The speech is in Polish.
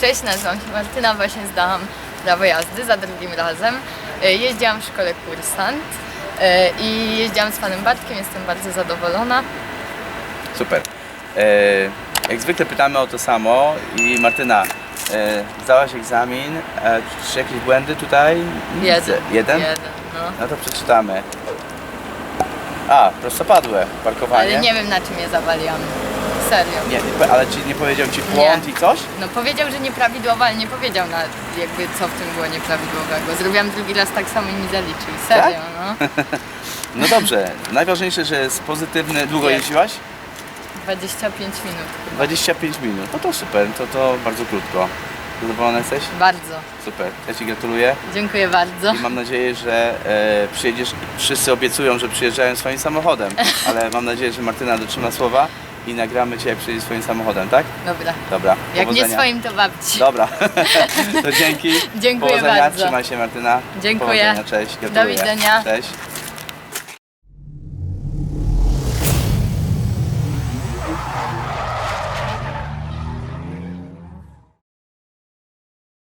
Cześć, nazywam się Martyna, właśnie zdałam prawo jazdy za drugim razem. E, Jeździłam w szkole kursant e, i jeździłam z panem Bartkiem, jestem bardzo zadowolona. Super. E, jak zwykle pytamy o to samo i Martyna, zdałaś egzamin, czy jakieś błędy tutaj? Jeden. Jeden? Jeden, no. No to przeczytamy. A, prostopadłe parkowanie. Ale nie wiem na czym je zawaliłam. Serio. Nie, nie, ale ci nie powiedział ci błąd Nie. i coś? No powiedział, że nieprawidłowo, ale nie powiedział na jakby co w tym było nieprawidłowego. Zrobiłam drugi raz tak samo i mi zaliczył. Serio, no. No dobrze, najważniejsze, że jest pozytywny. Długo Jest. jeździłaś? 25 minut. 25 minut. No to super, to, to bardzo krótko. Zadowolona jesteś? Bardzo. Super. Ja Ci gratuluję Dziękuję bardzo. i mam nadzieję, że e, przyjedziesz. Wszyscy obiecują, że przyjeżdżają swoim samochodem, ale mam nadzieję, że Martyna dotrzyma słowa i nagramy Cię przyjedziesz swoim samochodem, tak? Dobra. Dobra. Jak nie powodzenia. swoim, to babci. Dobra. to dzięki. Dziękuję Powodzenia. bardzo. Trzymaj się Martyna. Dziękuję. Powodzenia. Cześć. Do Gratuluję. widzenia. Cześć.